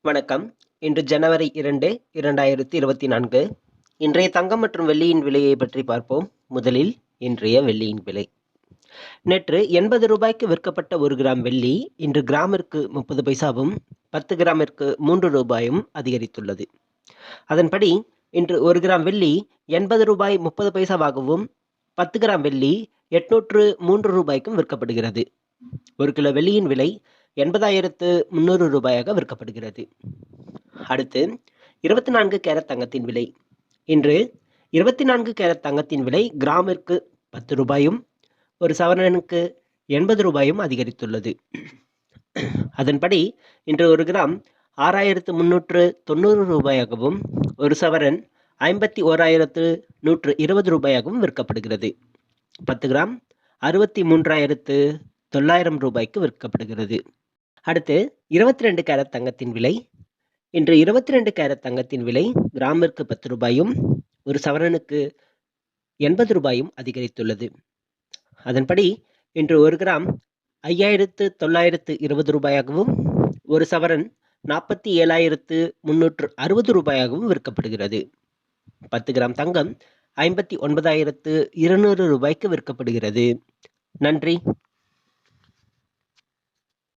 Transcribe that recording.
வணக்கம். இன்று ஜனவரி இரண்டு இரண்டாயிரத்தி இருபத்தி நான்கு. இன்றைய தங்கம் மற்றும் வெள்ளியின் விலையை பற்றி பார்ப்போம். முதலில் இன்றைய வெள்ளியின் விலை. நேற்று எண்பது ரூபாய்க்கு விற்கப்பட்ட ஒரு கிராம் வெள்ளி இன்று கிராமிற்கு முப்பது பைசாவும் பத்து கிராமிற்கு மூன்று ரூபாயும் அதிகரித்துள்ளது. அதன்படி இன்று ஒரு கிராம் வெள்ளி எண்பது ரூபாய் முப்பது பைசாவாகவும் பத்து கிராம் வெள்ளி எட்நூற்று மூன்று ரூபாய்க்கும் விற்கப்படுகிறது. ஒரு கிலோ வெள்ளியின் விலை எண்பதாயிரத்து முந்நூறு ரூபாயாக விற்கப்படுகிறது. அடுத்து இருபத்தி நான்கு கேரட் தங்கத்தின் விலை. இன்று இருபத்தி நான்கு கேரட் தங்கத்தின் விலை கிராமிற்கு பத்து ரூபாயும் ஒரு சவரனுக்கு எண்பது ரூபாயும் அதிகரித்துள்ளது. அதன்படி இன்று ஒரு கிராம் ஆறாயிரத்து முன்னூற்று தொண்ணூறு ரூபாயாகவும் ஒரு சவரன் ஐம்பத்தி ஓராயிரத்து நூற்று இருபது ரூபாயாகவும் விற்கப்படுகிறது. பத்து கிராம் அறுபத்தி மூன்றாயிரத்து தொள்ளாயிரம் ரூபாய்க்கு விற்கப்படுகிறது. அடுத்து இருபத்தி ரெண்டு கேரட் தங்கத்தின் விலை. இன்று இருபத்தி ரெண்டு கேரட் தங்கத்தின் விலை கிராமிற்கு பத்து ரூபாயும் ஒரு சவரனுக்கு எண்பது ரூபாயும் அதிகரித்துள்ளது. அதன்படி இன்று ஒரு கிராம் ஐயாயிரத்து தொள்ளாயிரத்து இருபது ரூபாயாகவும் ஒரு சவரன் நாற்பத்தி ஏழாயிரத்து முன்னூற்று அறுபது ரூபாயாகவும் விற்கப்படுகிறது. பத்து கிராம் தங்கம் ஐம்பத்தி ஒன்பதாயிரத்து இருநூறு ரூபாய்க்கு விற்கப்படுகிறது. நன்றி.